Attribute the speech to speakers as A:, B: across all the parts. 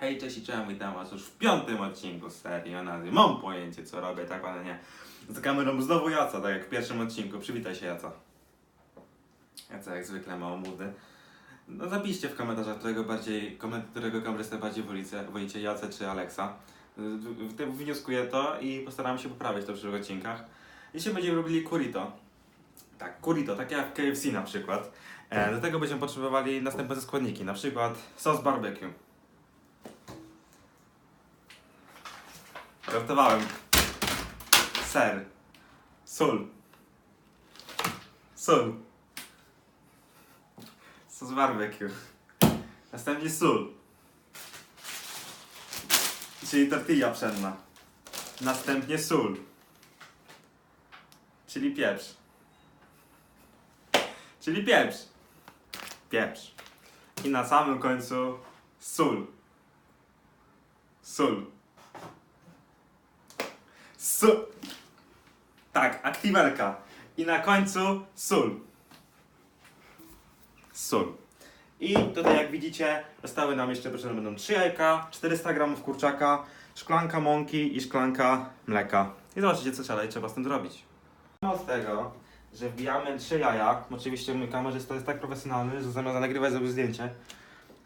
A: Hej, cześć i cześć, witam was już w piątym odcinku serii o nazwie Mam pojęcie co robię, tak ale nie. Za kamerą znowu Jaca, tak jak w pierwszym odcinku. Przywitaj się Jaca. Jaca jak zwykle mało młody. No zapiszcie w komentarzach, którego bardziej, koment, którego kamerystę bardziej wolicie, wolicie Jacę czy Aleksa. Wnioskuję to i postaram się poprawić to w przyszłych odcinkach. Dzisiaj będziemy robili kurito. Tak, kurito, takie jak w KFC na przykład. E, do tego będziemy potrzebowali następne składniki, na przykład sos barbecue. Żartowałem. Ser. Sól. Sól. Sos barbecue. Następnie sól. Czyli tortilla pszenna. Następnie sól. Czyli pieprz. Czyli pieprz. Pieprz. I na samym końcu sól. Sól. Sól. Tak, aktivelka. I na końcu sól. Sól. I tutaj jak widzicie zostały nam jeszcze potrzebne będą 3 jajka, 400 gramów kurczaka, szklanka mąki i szklanka mleka. I zobaczycie co trzeba, trzeba z tym zrobić. Od tego, że wbijamy 3 jaja, oczywiście mój kamerzysta jest tak profesjonalny, że zamiast nagrywać zrobił zdjęcie,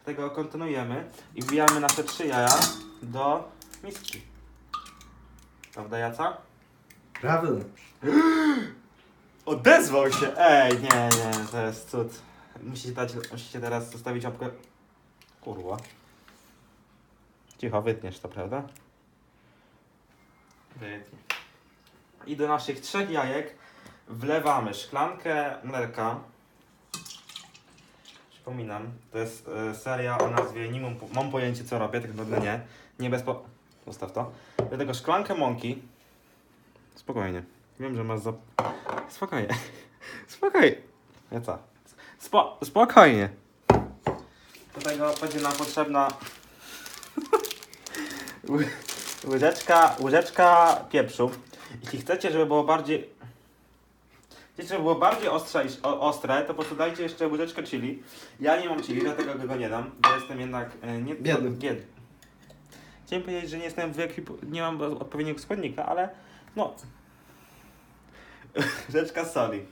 A: tego kontynuujemy i wbijamy nasze 3 jaja do miski. Prawda Jaca?
B: Prawda.
A: Odezwał się! Ej, nie, nie, to jest cud. Musicie dać, musicie teraz zostawić łapkę. Kurwa. Cicho, wytniesz to, prawda? Wytnij. I do naszych trzech jajek wlewamy szklankę mleka. Przypominam, to jest e, seria o nazwie Nie mam, mam pojęcie co robię, tak naprawdę nie. Nie bez po... Zostaw to. Do tego szklankę mąki. Spokojnie. Wiem, że masz za... Spokojnie. Spokojnie. Ja co? Spo, spokojnie. Do tego będzie nam potrzebna ły- łyżeczka, łyżeczka pieprzu. Jeśli chcecie, żeby było bardziej Chcecie, żeby było bardziej ostre, ostre, to po prostu dajcie jeszcze łyżeczkę chili. Ja nie mam chili, dlatego go nie dam, bo jestem jednak e, nie,
B: Biedny.
A: biedny. Chciałem powiedzieć, że nie jestem w ekwipu- nie mam odpowiedniego składnika, ale no łyżeczka soli.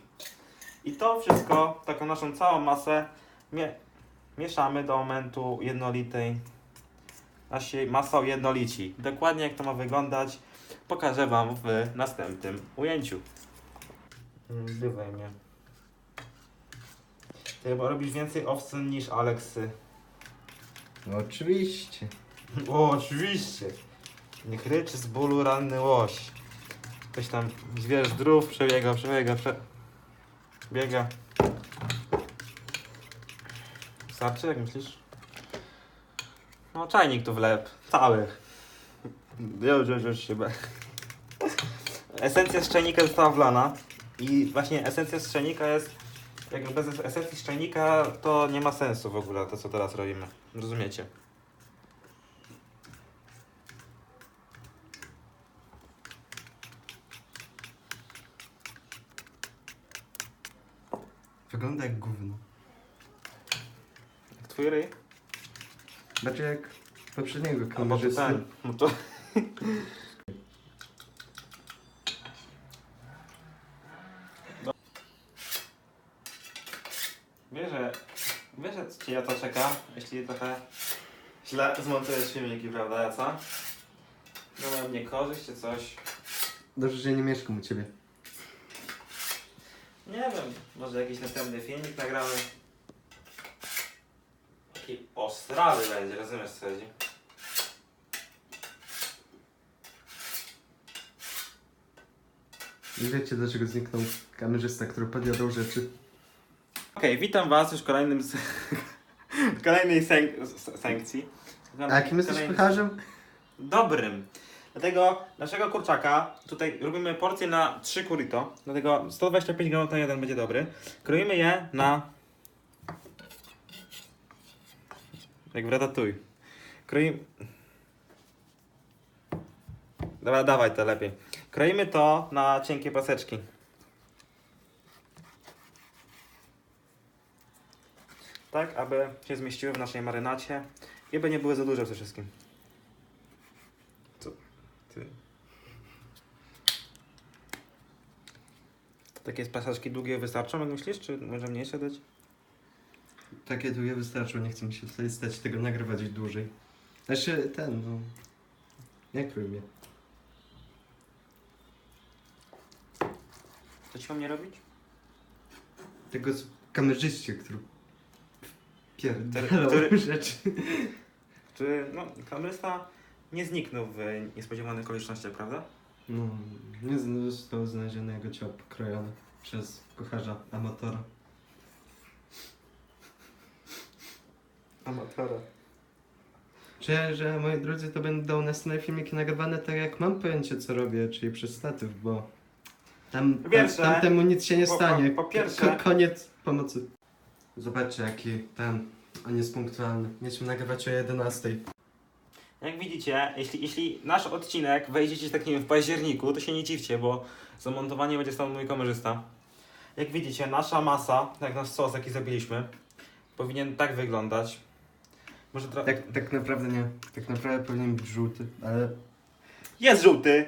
A: I to wszystko, taką naszą całą masę mie mieszamy do momentu jednolitej naszej masą jednolici. Dokładnie jak to ma wyglądać pokażę Wam w następnym ujęciu. Bywaj mnie. Ty chyba robisz więcej owcyn niż Aleksy.
B: No oczywiście.
A: O, oczywiście. Niech ryczy z bólu ranny łoś. Ktoś tam zwierz zdrów, przebiega, przebiega, prze... biega. Starczy, jak myślisz? No, czajnik tu wlep. Cały. Już, już, już się. Esencja z czajnika została wlana. I właśnie esencja z czajnika jest... Jak bez esencji z czajnika to nie ma sensu w ogóle to, co teraz robimy. Rozumiecie?
B: Wygląda jak gówno.
A: Jak twój ryj?
B: Znaczy jak
A: Albo
B: kamerzysty.
A: ten. No to... No. Wiesz, że... Wiesz, że cię ja to czeka, jeśli trochę źle zmontujesz filmiki, prawda, Jaca? No na mnie korzyść czy coś.
B: Dobrze, że nie mieszkam u ciebie.
A: Nie wiem, może jakiś następny filmik nagramy. Taki ostrawy będzie, rozumiesz co chodzi?
B: Nie wiecie dlaczego zniknął kamerzysta, który podjadał rzeczy.
A: Okej, witam was już w kolejnym s- w kolejnej sęk- s- sankcji.
B: A jakim jesteś
A: Kolejny-
B: pycharzem?
A: Dobrym. Dlatego naszego kurczaka, tutaj robimy porcję na 3 kurito, dlatego 125 g na jeden będzie dobry. Kroimy je na... Jak w Ratatouille. Kroimy... Dobra, dawaj to lepiej. Kroimy to na cienkie paseczki. Tak, aby się zmieściły w naszej marynacie Żeby nie były za duże przede wszystkim. Co? Ty. Takie pasażki długie wystarczą, jak myślisz? Czy może mniejsze dać?
B: Takie długie wystarczyło, nie chcę mi się tutaj stać tego nagrywać dłużej. Znaczy ten, no. Jak lubię.
A: Co ci mam nie robić?
B: Tego z kamerzyście, który
A: Który-
B: pierdolą rzeczy.
A: Czy, no, kamerzysta nie zniknął w niespodziewanych okolicznościach, prawda?
B: No, nie zostało znalezione jego ciało pokrojone przez kucharza amatora.
A: Amatora.
B: Czy, że moi drodzy, to będą następne filmiki nagrywane tak jak mam pojęcie co robię, czyli przez statyw, bo tam,
A: Po
B: tam,
A: pierwsze-
B: tam temu nic się nie
A: po-
B: stanie.
A: po- pierwsze-
B: Ko- koniec pomocy. Zobaczcie jaki ten, on jest punktualny. Mieliśmy nagrywać o 11.
A: Jak widzicie, jeśli, jeśli nasz odcinek wejdzie gdzieś tak nie wiem, w październiku, to się nie dziwcie, bo zamontowanie będzie stał mój kamerzysta. Jak widzicie, nasza masa, jak nasz sos, jaki zrobiliśmy, powinien tak wyglądać. Może trochę...
B: Tak, tak naprawdę nie. Tak naprawdę powinien być żółty, ale
A: Jest żółty!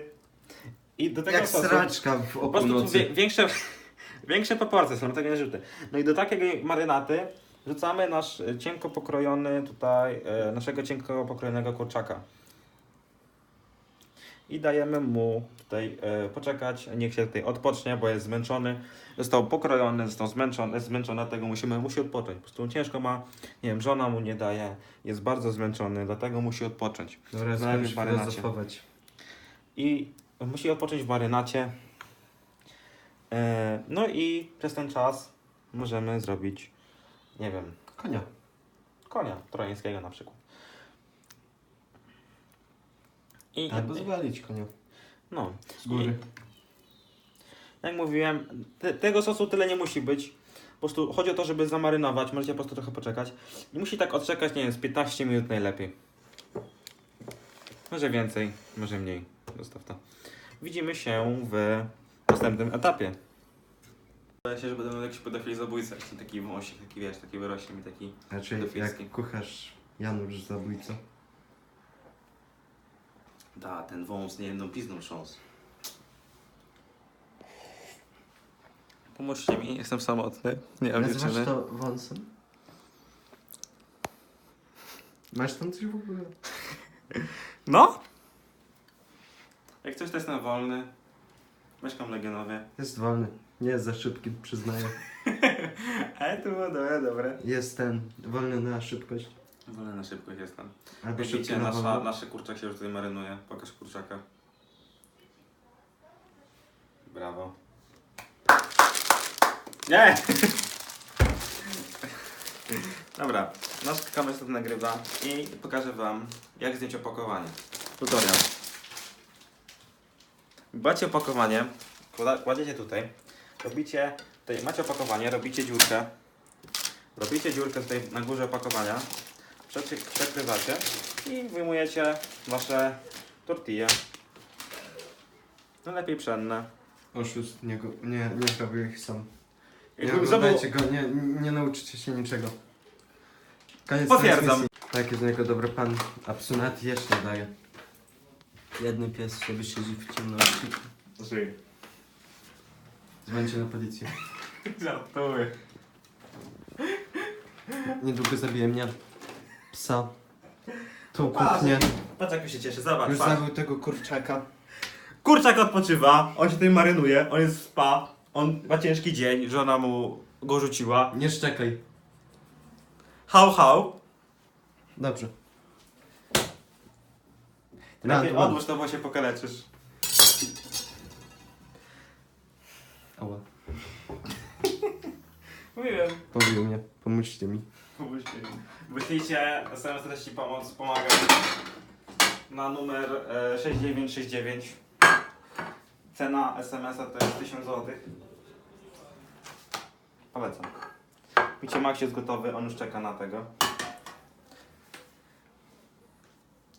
A: I do tego
B: jak
A: sosu...
B: sraczka w
A: Po prostu tu wie, większe, większe proporcje są, dlatego nie żółte. No i do takiej marynaty rzucamy nasz e, cienko pokrojony tutaj, e, naszego cienko pokrojonego kurczaka. I dajemy mu tutaj e, poczekać, niech się tutaj odpocznie, bo jest zmęczony. Został pokrojony, został zmęczony, jest zmęczony, dlatego musimy, musi odpocząć. Po prostu ciężko ma, nie wiem, żona mu nie daje, jest bardzo zmęczony, dlatego musi odpocząć.
B: Dobra, skończ
A: marynacie.
B: filozofować.
A: I musi odpocząć w marynacie. E, no i przez ten czas możemy zrobić, nie wiem,
B: Konia.
A: konia trojańskiego na przykład. I
B: Albo zwalić konia
A: no,
B: z góry.
A: jak mówiłem, te, tego sosu tyle nie musi być. Po prostu chodzi o to, żeby zamarynować. Możecie po prostu trochę poczekać. I musi tak odczekać, nie wiem, z 15 minut najlepiej. Może więcej, może mniej. Zostaw to. Widzimy się w następnym etapie. Boję się, że będę jakiś pedofil zabójca, jeśli taki wąsik, taki wiesz, taki wyrośnie mi taki...
B: Znaczy
A: Pedofilski.
B: jak kucharz Janusz zabójca.
A: Da, ten wąs nie jedną pizną trząs. Pomóżcie mi, jestem samotny. Nie mam
B: Nazywasz
A: dziewczyny.
B: to wąsem? Masz tam coś w ogóle?
A: No? Jak coś to jestem wolny. Mieszkam Legionowie.
B: Jest wolny. Nie jest za szybki, przyznaję.
A: Ale to było dobre, dobre.
B: Jest ten, wolny na szybkość.
A: Wolny na szybkość jestem.
B: Albo
A: Jak
B: szybki
A: widzicie,
B: na
A: nasza,
B: wolno.
A: nasz kurczak się już tutaj marynuje. Pokaż kurczaka. Brawo. Nie! Dobra, nasz kamerzysta nagrywa i pokażę wam, jak zdjąć opakowanie. Tutorial. Macie opakowanie, kładziecie tutaj, robicie, tutaj macie opakowanie, robicie dziurkę, robicie dziurkę tutaj na górze opakowania, przekrywacie i wyjmujecie wasze tortille. No lepiej pszenne.
B: Oszust, nie, go, nie, nie robię ich sam. Nie
A: Jakbym
B: oglądajcie go, nie, nie nauczycie się niczego. Koniec
A: Potwierdzam.
B: transmisji. Tak, jest niego dobry pan. A psu nawet jeszcze daje. Jedny pies sobie siedzi w ciemności.
A: Żyj.
B: Dzwońcie na policję.
A: Żartuję.
B: Niedługo zabije mnie. Psa. Tą kuchnię.
A: Patrz jak się cieszy, zobacz,
B: Już
A: patrz.
B: zabił tego kurczaka.
A: Kurczak odpoczywa, on się tutaj marynuje, on jest w spa, on ma ciężki dzień, żona mu go rzuciła.
B: Nie szczekaj.
A: Hał, hał.
B: Dobrze.
A: Lepiej odłóż to, bo się pokaleczysz.
B: Ała.
A: Mówiłem.
B: Pobił mnie. Pomóżcie mi.
A: Wyślijcie SMS treści pomoc, pomagam na numer e, 6969. Cena SMS-a to jest 1000 zł. Polecam. Widzicie, Max jest gotowy, on już czeka na tego.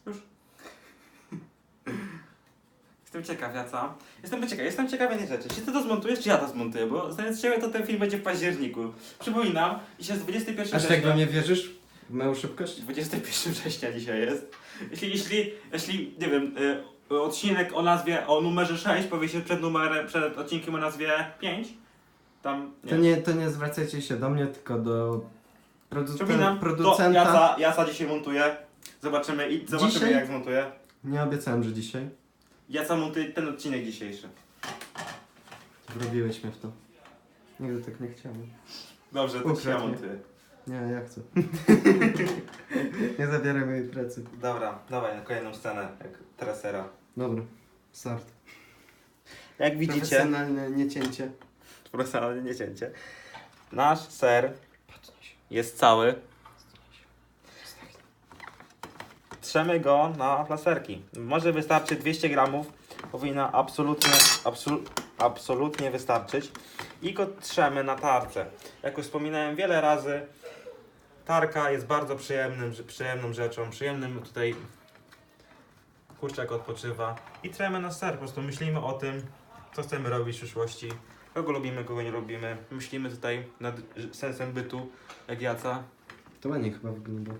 A: Już. Jestem ciekaw, ja co? Jestem ciekaw, jestem ciekaw jednej rzeczy. Czy ty to zmontujesz, czy ja to zmontuję? Bo znając ciebie, to ten film będzie w październiku. Przypominam, dzisiaj jest 21
B: Aż tak we mnie wierzysz? Mają szybkość?
A: 21 września dzisiaj jest. Jeśli, jeśli, jeśli nie wiem, y, odcinek o nazwie, o numerze 6 powie się przed numerem, przed odcinkiem o nazwie 5, tam nie
B: To nie, to nie zwracajcie się do mnie, tylko do
A: Przypominam, to
B: producenta.
A: Jaca, Jaca dzisiaj montuje. Zobaczymy i zobaczymy
B: Dzisiaj?
A: jak zmontuje.
B: Nie obiecałem, że dzisiaj.
A: Jaca montuje ten odcinek dzisiejszy.
B: Wrobiłeś mnie w to. Nigdy tak nie chciałem.
A: Dobrze, to ja
B: Ukradł mnie.
A: montuję.
B: Nie, ja chcę. nie zabieraj mojej pracy.
A: Dobra, dawaj na kolejną scenę, jak trasera.
B: Dobra, start.
A: Jak widzicie,
B: Profesjonalne niecięcie.
A: profesjonalne niecięcie. Nasz ser jest cały. Trzemy go na plasterki. Może wystarczy 200 gramów. Powinna absolutnie, absolu, absolutnie wystarczyć. I go trzemy na tarce. Jak już wspominałem wiele razy, tarka jest bardzo przyjemnym, przyjemną rzeczą. Przyjemnym tutaj kurczak odpoczywa. I trzemy na ser. Po prostu myślimy o tym, co chcemy robić w przyszłości. Kogo lubimy, kogo nie lubimy. Myślimy tutaj nad sensem bytu, jak jaca.
B: To ładnie chyba wygląda.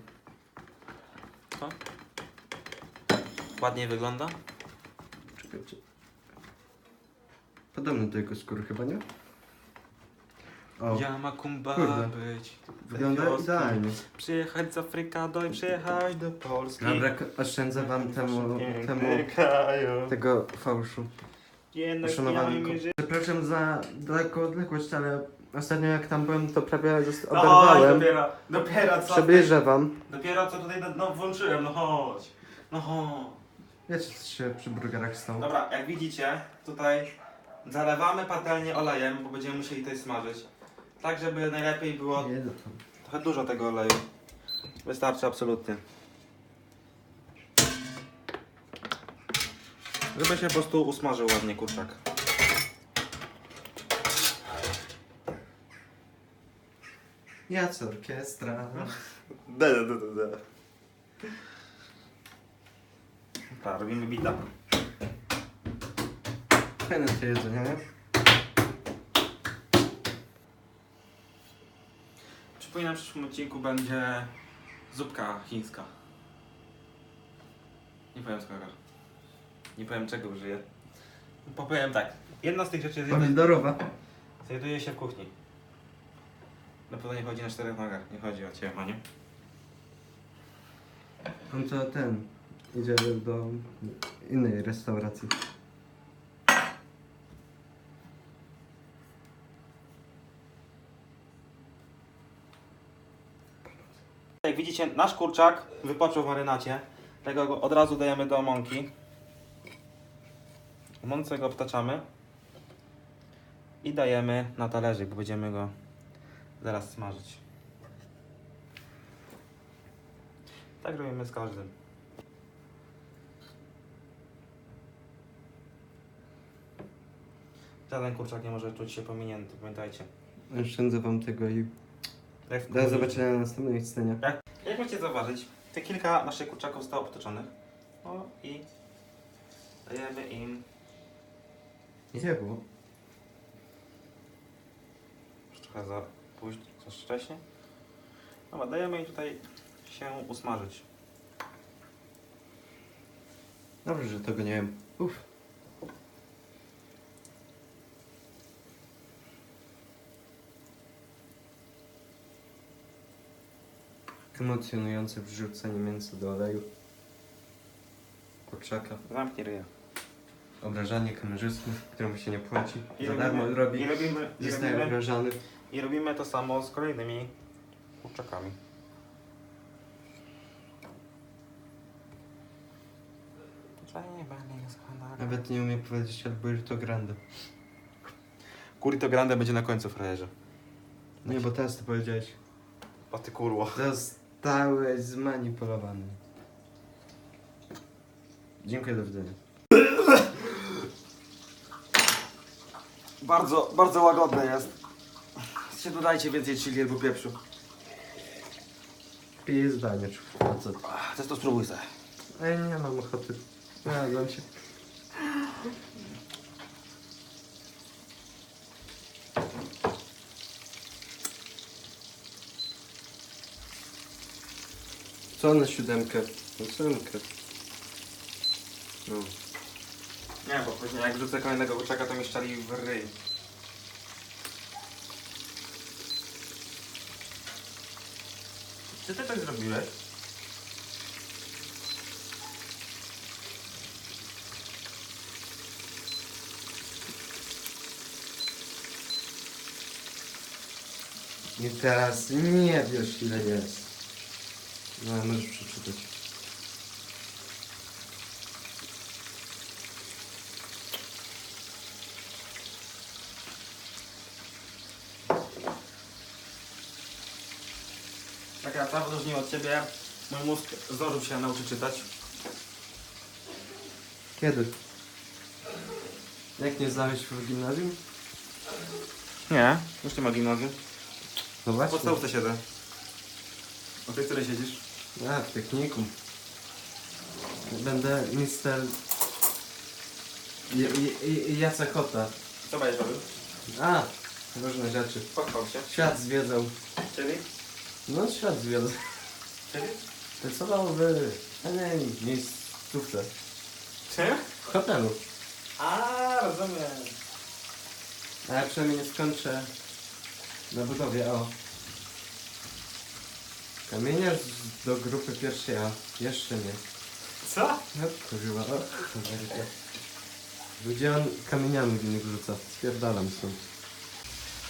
A: Ładnie wygląda.
B: Czekajcie. Podobny do jego skóry chyba, nie? O,
A: Ja ma kumba
B: Kurde.
A: być.
B: wygląda idealnie.
A: Przyjechać z Afrykado i przyjechać do Polski.
B: Dobra, oszczędzę wam temu, temu tego fałszu.
A: Jednak
B: Uszanowany
A: miałem
B: ko-
A: żyć.
B: Przepraszam za daleką odległość, ale ostatnio jak tam byłem, to prawie zost- oberwałem.
A: dopiero, dopiero co.
B: Przybliżę wam.
A: Dopiero co tutaj no, włączyłem, no chodź. No chodź.
B: Wiecie, co się przy burgerach stało.
A: Dobra, jak widzicie, tutaj zalewamy patelnię olejem, bo będziemy musieli tutaj smażyć. Tak, żeby najlepiej było
B: Nie, no to-
A: trochę dużo tego oleju. Wystarczy absolutnie. Żeby się po prostu usmażył ładnie kurczak.
B: Ja co orkiestra.
A: Da, da, da, da, Tak, robimy bita.
B: Fajne to jedzenie, nie?
A: Przypominam, w przyszłym odcinku będzie zupka chińska. Nie powiem z kogo. Nie powiem czego użyję. Powiem tak. Jedna z tych rzeczy jest
B: Pomidorowa.
A: znajduje się w kuchni. Na pewno nie chodzi na czterech nogach. Nie chodzi o ciebie, nie?
B: On to ten. Idzie do innej restauracji.
A: Jak widzicie, nasz kurczak wypoczął w marynacie. Tego go od razu dajemy do mąki. W mące go obtaczamy. I dajemy na talerzyk, bo będziemy go zaraz smażyć. Tak robimy z każdym. Żaden kurczak nie może czuć się pominięty, pamiętajcie.
B: Oszczędzę wam tego i
A: Jak w
B: do zobaczenia na następnej scenie.
A: jak możecie zauważyć, te kilka naszych kurczaków zostało obtoczonych. O i dajemy im
B: Nie było.
A: już trochę za późno, za wcześnie. Dobra, dajemy im tutaj się usmażyć.
B: Dobrze, że tego nie wiem. Uff. Emocjonujące wrzucenie mięsa do oleju. Kurczaka.
A: Zamknij ryja.
B: Obrażanie kamerzysty, któremu się nie płaci.
A: I
B: Za
A: robimy-
B: darmo robi.
A: I robimy, i,
B: Zostaje
A: robimy,
B: obrażany.
A: I robimy to samo z kolejnymi kurczakami.
B: Nawet nie umiem powiedzieć Alberto Grande.
A: Curito Grande będzie na końcu frajerze.
B: Nie, bo teraz to powiedziałeś.
A: O ty kurło.
B: Zostałeś zmanipulowany. Dziękuję, do widzenia.
A: Bardzo, bardzo łagodne jest. Się dodajcie więcej chili albo pieprzu.
B: Piję zdanie, a co ty?
A: Też to spróbuj sobie.
B: Ej, nie mam ochoty. Znalazłem się. Co na siódemkę? Ósemkę. No.
A: Nie, bo później jak wrzucę kolejnego kurczaka, to mi szczeli w ryj. Czy ty tak zrobiłeś?
B: I teraz nie wiesz ile jest. No, możesz przeczytać.
A: Tak, ja w różnie od ciebie. Mój mózg zdążył się nauczyć czytać.
B: Kiedy? Jak nie znałeś w gimnazjum?
A: Nie, już nie ma gimnazjum.
B: No
A: W
B: właśnie.
A: podstawce siedzę. O tej której siedzisz?
B: A, w technikum. Będę mister... J- J- Jacek Kota.
A: Co będziesz robił?
B: A, różne rzeczy.
A: Pochwał się.
B: Świat zwiedzał.
A: Czyli?
B: No, świat zwiedzał.
A: Czyli?
B: Pracował w... A nie, miejscówce.
A: Czy?
B: W hotelu.
A: A, rozumiem.
B: A ja przynajmniej nie skończę na budowie, o. Kamieniarz z- do grupy pierwszej A. Jeszcze nie.
A: Co?
B: No kurwa, o cholerka. Ludzie on kamieniami w nich rzuca. Spierdalam stąd.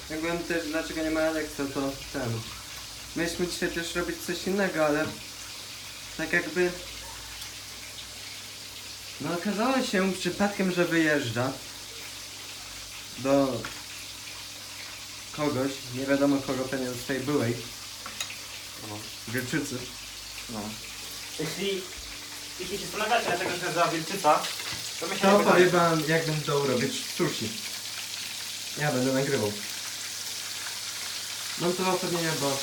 B: Jak byłem też, dlaczego nie ma Alexa, to ten... Mieliśmy dzisiaj też robić coś innego, ale... Tak jakby... No okazało się przypadkiem, że wyjeżdża do kogoś, nie wiadomo kogo, pewnie do swojej byłej. Wilczycy.
A: no. Jeśli, jeśli się zastanawiacie, dlaczego się nazywa Wilczyca, to my się
B: To powiem wam, jak będę robić sushi. Ja będę nagrywał. Mam to upewnienia, bo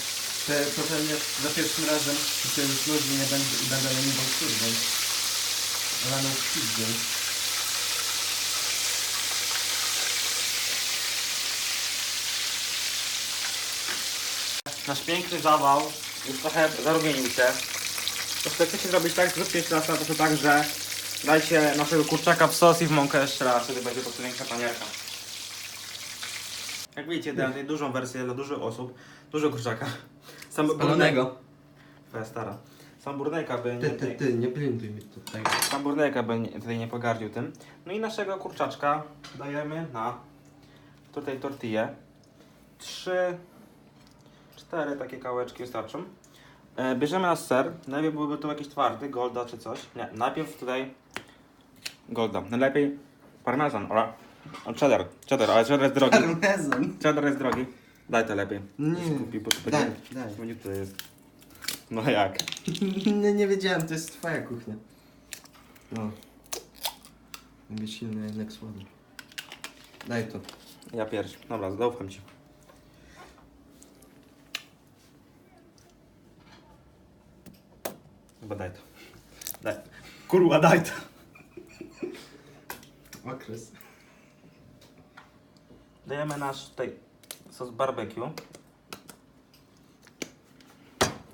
B: te, to pewnie za pierwszym razem się już ludzi nie będę będę leniwą kurwą. Laną pizdę.
A: Nasz piękny zawał już trochę zarumienił się. Jeśli chcecie zrobić tak, zróbcie jeszcze raz na to tak, że dajcie naszego kurczaka w sos i w mąkę jeszcze raz, wtedy będzie po prostu większa panierka. Jak widzicie, dałem dużą wersję dla dużych osób, dużo kurczaka. Sam
B: Spalonego.
A: Twoja stara. Sam burnejka by nie,
B: Ty, ty, ty, nie blinduj mi tutaj.
A: sam burnejka by nie, tutaj nie pogardził tym. No i naszego kurczaczka dajemy na tutaj tortillę. Trzy, cztery takie kawałeczki wystarczą. E, bierzemy nasz ser. Najpierw byłby to jakiś twardy, golda czy coś. Nie, najpierw tutaj golda. Najlepiej parmezan, ale o, cheddar, cheddar, ale cheddar jest drogi.
B: Parmezan.
A: Cheddar jest drogi. Daj to lepiej.
B: Nie.
A: Kupi, bo to
B: Daj,
A: będzie-
B: daj.
A: będzie to jest. No jak?
B: nie, nie wiedziałem, to jest twoja kuchnia. No. Lubię silny jednak słaby. Daj to.
A: Ja pierwszy. Dobra, zaufam ci. Chyba daj to. Daj. Kurwa, daj to.
B: Okres.
A: Dajemy nasz tutaj sos barbecue.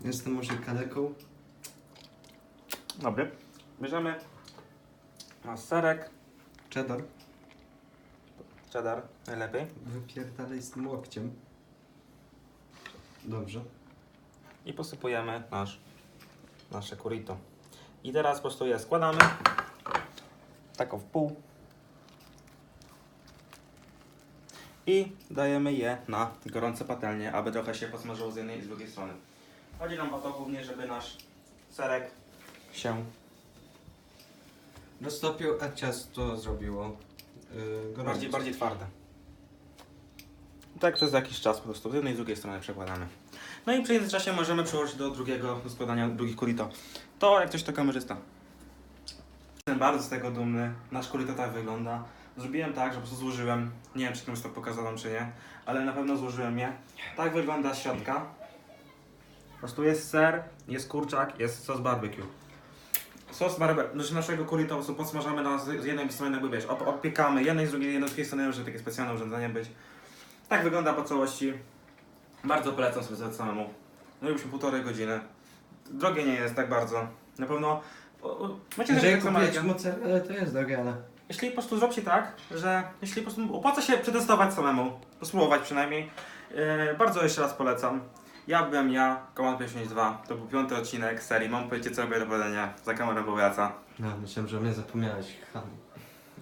B: Jestem może kaleką.
A: Dobry. Bierzemy nasz serek,
B: Cheddar.
A: cheddar najlepiej.
B: Wypierdalaj z tym łokciem. Dobrze.
A: I posypujemy nasz, nasze kurito. I teraz po prostu je składamy. Tak o w pół. I dajemy je na gorące patelnie, aby trochę się posmażyło z jednej i z drugiej strony. Chodzi nam o to głównie, żeby nasz serek się
B: Roztopił, a ciasto zrobiło yy, gorąco.
A: bardziej, bardziej twarde. Tak przez jakiś czas po prostu z jednej i z drugiej strony przekładamy. No i przy międzyczasie możemy przełożyć do drugiego, do składania drugich kurito. To jak coś to kamerzysta. Jestem bardzo z tego dumny. Nasz kurito tak wygląda. Zrobiłem tak, że po prostu złożyłem. Nie wiem, czy komuś to pokazałem, czy nie, ale na pewno złożyłem je. Tak wygląda z środka. Po prostu jest ser, jest kurczak, jest sos barbecue. Sos barbecue, znaczy naszego kurito po prostu podsmażamy na, z jednej strony jakby wiesz, op opiekamy jednej z drugiej, jednej z drugiej strony, żeby takie specjalne urządzenie być. Tak wygląda po całości. Bardzo polecam sobie zrobić samemu. Zrobiliśmy półtorej godziny. drogie nie jest tak bardzo. Na pewno... O, o, macie
B: Jeżeli
A: tak samo
B: kupić
A: jak ja.
B: mozzarella to jest drogie, ale...
A: Jeśli po prostu zrobicie tak, że jeśli po prostu opłaca się przetestować samemu, spróbować przynajmniej, yy, bardzo jeszcze raz polecam. Ja byłem ja, Command 552, to był piąty odcinek serii Mam pojęcie co robię do powiedzenia, za kamerą był Jaca.
B: No, myślałem, że mnie zapomniałeś.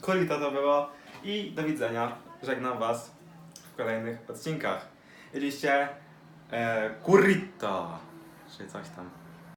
A: Kulito to było i do widzenia, żegnam was w kolejnych odcinkach. Elise äh, kurita, že coś tam.